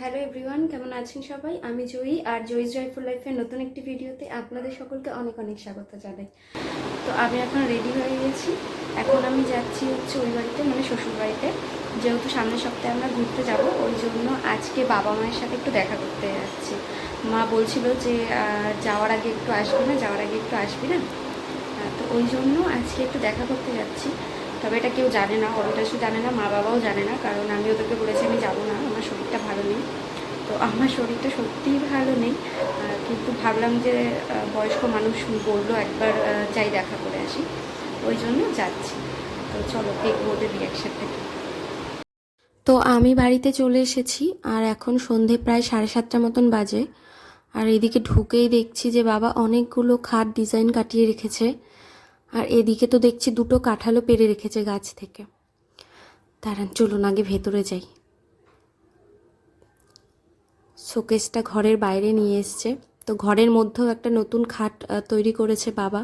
Hello everyone, কেমন আছেন সবাই? আমি জয়ী, আর জয়ী জয়ফুল লাইফের নতুন একটি ভিডিওতে আপনাদের সকলকে অনেক অনেক স্বাগত জানাই। তো আমি এখন রেডি হয়ে গেছি। এখন আমি যাচ্ছি হচ্ছে ওই বাড়িতে মানে শ্বশুর বাড়িতে। যেহেতু সামনের সপ্তাহে আমরা ঘুরতে যাব, ওই জন্য আজকে বাবা মায়ের সাথে একটু দেখা করতে যাচ্ছি। মা বলছিল যে যাওয়ার আগে একটু আসবি না, যাওয়ার আগে একটু আসবি না? তো ওই জন্য আজকে একটু দেখা করতে যাচ্ছি। তবে এটা কেউ জানে না অবিনাশও জানে না, মা বাবাও জানে না, কারণ আমি ওদেরকে বলেছি আমি যাব না, আমার শরীরটা ভালো নেই। তো আমার শরীরটা সত্যিই ভালো নেই কিন্তু ভাবলাম যে বয়স্ক মানুষ বলল একবার যাই দেখা করে আসি। ওই জন্য যাচ্ছি। তো চলো, দেখব ওদের রিয়াকশানটা কি। তো আমি বাড়িতে চলে এসেছি, আর এখন সন্ধে প্রায় সাড়ে সাতটা মতন বাজে। আর এদিকে ঢুকেই দেখছি যে বাবা অনেকগুলো খাট ডিজাইন কাটিয়ে রেখেছে। আর এদিকে তো দেখছি দুটো কাঁঠালও পেরে রেখেছে গাছ থেকে। দাঁড়ান, চলুন, আগে ভেতরে যাই। শোকেসটা ঘরের বাইরে নিয়ে এসছে। তো ঘরের মধ্যেও একটা নতুন খাট তৈরি করেছে বাবা।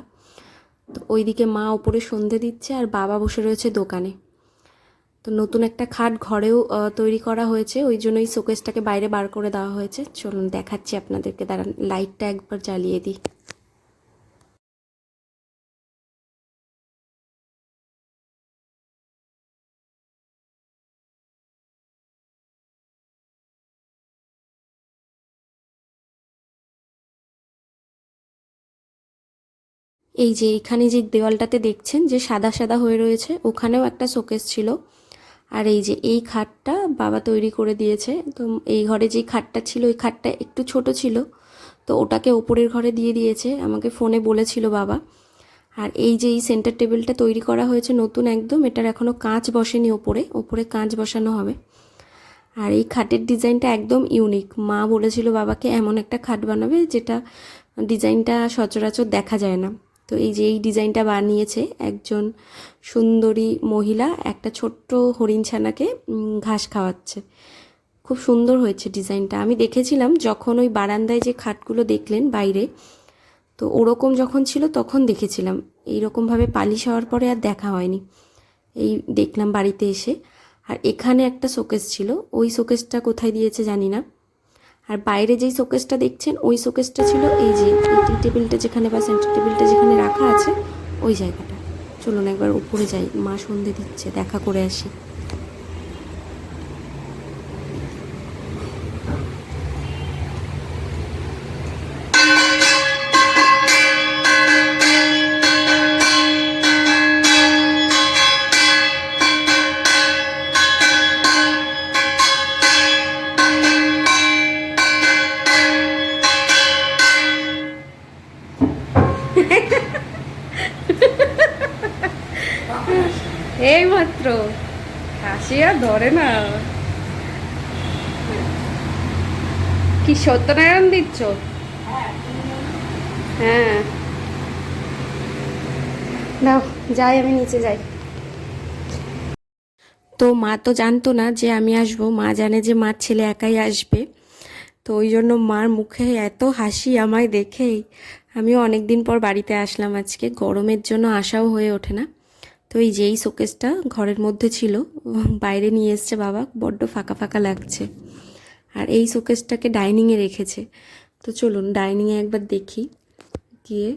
তো ওইদিকে মা ওপরে সন্ধে দিচ্ছে আর বাবা বসে রয়েছে দোকানে। তো নতুন একটা খাট ঘরেও তৈরি করা হয়েছে। ওই জন্যই শোকেসটাকে বাইরে বার করে দেওয়া হয়েছে। চলুন, দেখাচ্ছি আপনাদেরকে। দাঁড়ান, লাইটটা একবার জ্বালিয়ে দিই। এই যে এখানে যে দেওয়ালটাতে দেখছেন যে সাদা সাদা হয়ে রয়েছে, ওখানেও একটা শোকেস ছিল। আর এই যে এই খাটটা বাবা তৈরি করে দিয়েছে। তো এই ঘরে যে খাটটা ছিল, ওই খাটটা একটু ছোট ছিল। তো ওটাকে ওপরের ঘরে দিয়ে দিয়েছে, আমাকে ফোনে বলেছিল বাবা। আর এই যে এই সেন্টার টেবিলটা তৈরি করা হয়েছে নতুন একদম, এটার এখনও কাঁচ বসেনি ওপরে ওপরে কাঁচ বসানো হবে। আর এই খাটের ডিজাইনটা একদম ইউনিক। মা বলেছিল বাবাকে এমন একটা খাট বানাবে যেটা ডিজাইনটা সচরাচর দেখা যায় না। তো এই যে এই ডিজাইনটা বানিয়েছে একজন সুন্দরী মহিলা একটা ছোট্ট হরিণ ছানাকে ঘাস খাওয়াচ্ছে। খুব সুন্দর হয়েছে ডিজাইনটা। আমি দেখেছিলাম যখন ওই বারান্দায় যে খাটগুলো দেখলেন বাইরে, তো ওরকম যখন ছিল তখন দেখেছিলাম। এইরকমভাবে পালিশ হওয়ার পরে আর দেখা হয়নি। এই দেখলাম বাড়িতে এসে। আর এখানে একটা শোকেস ছিল। ওই শোকেসটা কোথায় দিয়েছে জানি না। আর বাইরে যেই শোকেসটা দেখছেন, ওই শোকেসটা ছিল এই যে টি টেবিলটা যেখানে বা সেন্টার টেবিলটা যেখানে রাখা আছে, ওই জায়গাটা। চলুন একবার উপরে যাই, মা সন্ধে দিচ্ছে, দেখা করে আসি। মাত্র। হাসি আর ধরে না। কি সত্যনারায়ণ দিচ্ছ? হ্যাঁ। দাও, যাই, আমি নিচে যাই। তো মা তো জানতো না যে আমি আসব। মা জানে যে মার ছেলে একাই আসবে। তো ওই জন্য মার মুখে এত হাসি আমায় দেখেই আমিও অনেক দিন পর বাড়িতে আসলাম আজকে। গরমের জন্য আসাও হয়ে ওঠে না। তো এই যেই শোকেসটা ঘরের মধ্যে ছিল, বাইরে নিয়ে এসছে বাবা, বড্ড ফাঁকা ফাঁকা লাগছে। আর এই শোকেসটাকে ডাইনিংয়ে রেখেছে। তো চলুন ডাইনিংয়ে একবার দেখি। গিয়ে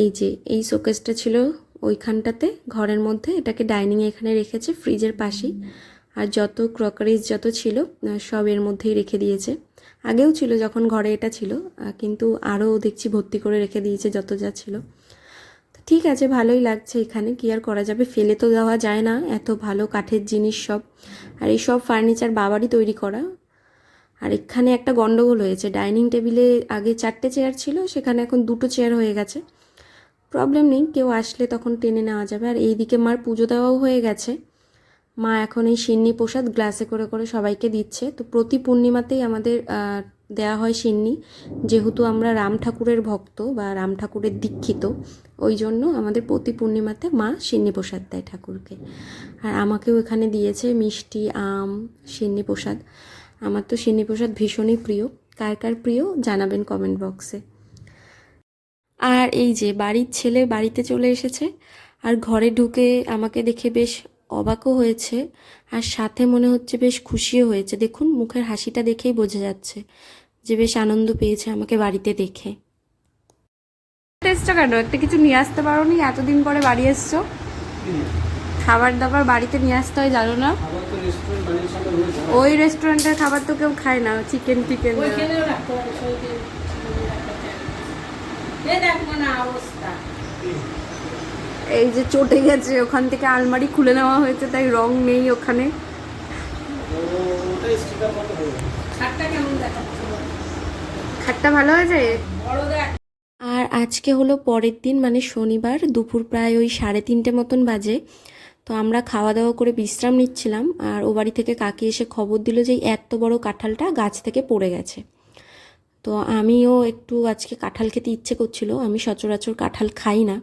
এই যে, এই শোকেসটা ছিল ওইখানটাতে, ঘরের মধ্যে। এটাকে ডাইনিংয়ে এখানে রেখেছে, ফ্রিজের পাশেই। আর যত ক্রকারিজ যত ছিল সব এর মধ্যেই রেখে দিয়েছে। আগেও ছিল যখন ঘরে এটা ছিল কিন্তু আরও দেখছি ভর্তি করে রেখে দিয়েছে যত যা ছিল। ঠিক আছে, ভালোই লাগছে এখানে। কি আর করা যাবে? ফেলে তো দেওয়া যায় না। এত ভালো কাঠের জিনিস সব। আর এই সব ফার্নিচার বাবারই তৈরি করা। আর এখানে একটা গন্ডগোল হয়েছে। ডাইনিং টেবিলে আগে চারটে চেয়ার ছিল, সেখানে এখন দুটো চেয়ার হয়ে গেছে। প্রবলেম নেই, কেউ আসলে তখন টেনে নেওয়া যাবে। আর এইদিকে মার পুজো দেওয়াও হয়ে গেছে। মা এখন এই সিন্নি প্রসাদ গ্লাসে করে করে সবাইকে দিচ্ছে। তো প্রতি পূর্ণিমাতেই আমাদের দেওয়া হয় সিন্নি। যেহেতু আমরা রাম ঠাকুরের ভক্ত বা রাম ঠাকুরের দীক্ষিত, ওই জন্য আমাদের প্রতি পূর্ণিমাতে মা সিন্নি প্রসাদ দেয় ঠাকুরকে। আর আমাকেও এখানে দিয়েছে মিষ্টি, আম, সিন্নি প্রসাদ। আমার তো সিন্নি প্রসাদ ভীষণই প্রিয়। কার কার প্রিয় জানাবেন কমেন্ট বক্সে আর এই যে বাড়ির ছেলে বাড়িতে চলে এসেছে, আর ঘরে ঢুকে আমাকে দেখে বেশ অবাকও হয়েছে, আর সাথে মনে হচ্ছে বেশ খুশিও হয়েছে। দেখুন, মুখের হাসিটা দেখেই বোঝা যাচ্ছে। যে বেশ আনন্দ পেয়েছে আমাকে বাড়িতে দেখে। টেস্টটা কেন? একটা কিছু নিয়ে আসতে পারো নি এতদিন পরে বাড়ি এসছো? খাবার দাবার বাড়িতে নিয়ে আসতে হয় জানো না? ওই রেস্টুরেন্টের খাবার তো কেউ খায় না চিকেন টিকেন দেখো এই যে চটে গেছে ওখান থেকে আলমারি খুলে নেওয়া হয়েছে তাই রং নেই ওখানে। হয়ে কেমন দেখাচ্ছে বলো? ভালো হয়েছে? আর আজকে হলো পরের দিন মানে শনিবার, দুপুর প্রায় ওই সাড়ে তিনটে মতন বাজে। তো আমরা খাওয়া দাওয়া করে বিশ্রাম নিচ্ছিলাম, আর ও বাড়ি থেকে কাকি এসে খবর দিল যে এত বড় কাঁঠালটা গাছ থেকে পড়ে গেছে। তো আমিও একটু আজকে কাঁঠাল খেতে ইচ্ছে করছিল, আমি সচরাচর কাঁঠাল খাই না।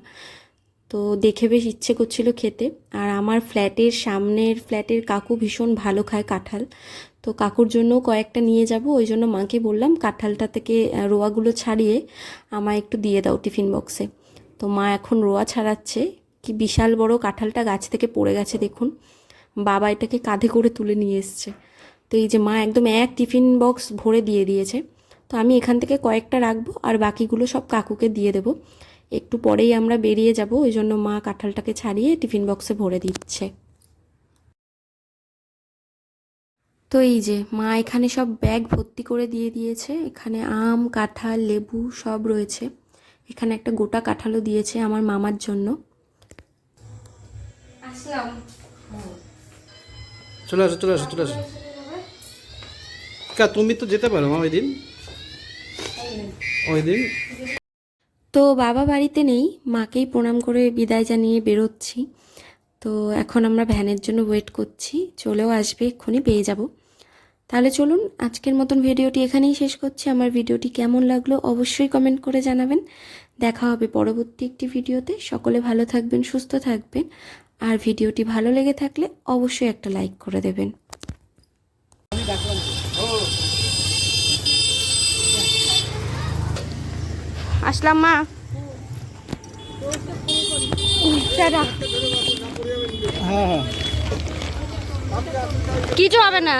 তো দেখে বেশ ইচ্ছে করছিল খেতে, আর আমার ফ্ল্যাটের সামনের ফ্ল্যাটের কাকু ভীষণ ভালো খায় কাঁঠাল। তো কাকুর জন্য কয়েকটা নিয়ে যাব, ওই জন্য মাকে বললাম কাঁঠালটা থেকে রোয়াগুলো ছাড়িয়ে আমায় একটু দিয়ে দাও টিফিন বক্সে। তো মা এখন রোয়া ছাড়াচ্ছে, কি বিশাল বড় কাঁঠালটা গাছ থেকে পড়ে গেছে দেখুন। বাবা এটাকে কাঁধে করে তুলে নিয়ে এসছে। তো এই যে মা একদম এক টিফিন বক্স ভরে দিয়ে দিয়েছে। তো আমি এখান থেকে কয়েকটা রাখব আর বাকিগুলো সব কাকুকে দিয়ে দেবো। একটু পরেই আমরা বেরিয়ে যাব, ওই জন্য মা কাঁঠালটাকে ছাড়িয়ে টিফিন বক্সে ভরে দিচ্ছে। তো এই যে মা এখানে সব ব্যাগ ভর্তি করে দিয়ে দিয়েছে। এখানে আম কাঁঠাল লেবু সব রয়েছে। এখানে একটা গোটা কাঁঠালও দিয়েছে আমার মামার জন্য। আসলাম। চলে আসো চলে আসো চলে আসো। কা তুমি তো যেতে পারো মা ওই দিন। ওই দিন। তো বাবা বাড়িতে নেই মাকেই প্রণাম করে বিদায় জানিয়ে বেরোচ্ছি। তো এখন আমরা ভ্যানের জন্য ওয়েট করছি চলেও আসবে এক্ষুনি পেয়ে যাব। তাহলে চলুন আজকের মতন ভিডিওটি এখানেই শেষ করছি। আমার ভিডিওটি কেমন লাগল অবশ্যই কমেন্ট করে জানাবেন। দেখা হবে পরবর্তী একটি ভিডিওতে। সকলে ভালো থাকবেন সুস্থ থাকবেন। আর ভিডিওটি ভালো লেগে থাকলে অবশ্যই একটা লাইক করে দেবেন। আসলাম মা। হ্যাঁ হ্যাঁ। কিছু হবে না।